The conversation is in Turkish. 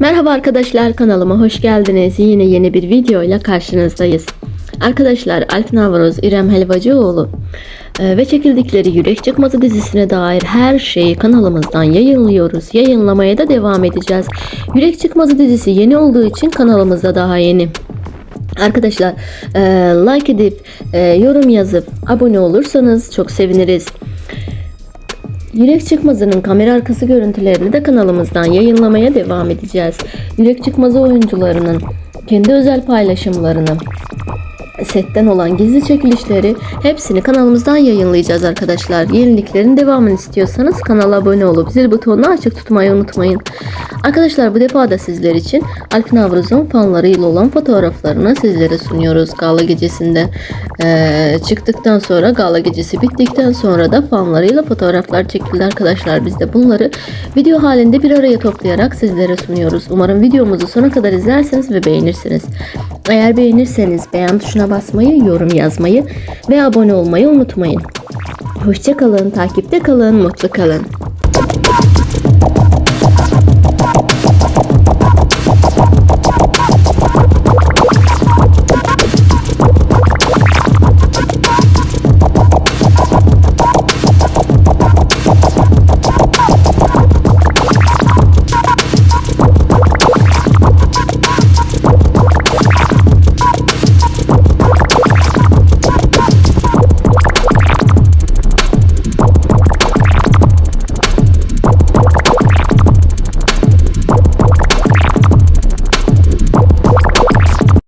Merhaba arkadaşlar kanalıma hoş geldiniz. Yine yeni bir video ile karşınızdayız. Arkadaşlar Alp Navruz, İrem Helvacıoğlu e, ve çekildikleri Yürek Çıkmazı dizisine dair her şeyi kanalımızdan yayınlıyoruz. Yayınlamaya da devam edeceğiz. Yürek Çıkmazı dizisi yeni olduğu için kanalımızda daha yeni. Arkadaşlar e, like edip e, yorum yazıp abone olursanız çok seviniriz. Yürek Çıkmazı'nın kamera arkası görüntülerini de kanalımızdan yayınlamaya devam edeceğiz. Yürek Çıkmazı oyuncularının kendi özel paylaşımlarını, setten olan gizli çekilişleri hepsini kanalımızdan yayınlayacağız arkadaşlar. Yeniliklerin devamını istiyorsanız kanala abone olup zil butonunu açık tutmayı unutmayın. Arkadaşlar bu defa da sizler için Alp Navruz'un fanlarıyla olan fotoğraflarını sizlere sunuyoruz gala gecesinde. Ee, çıktıktan sonra gala gecesi bittikten sonra da fanlarıyla fotoğraflar çekildi arkadaşlar. Biz de bunları video halinde bir araya toplayarak sizlere sunuyoruz. Umarım videomuzu sona kadar izlerseniz ve beğenirsiniz. Eğer beğenirseniz beğen tuşuna basmayı, yorum yazmayı ve abone olmayı unutmayın. Hoşçakalın, takipte kalın, mutlu kalın.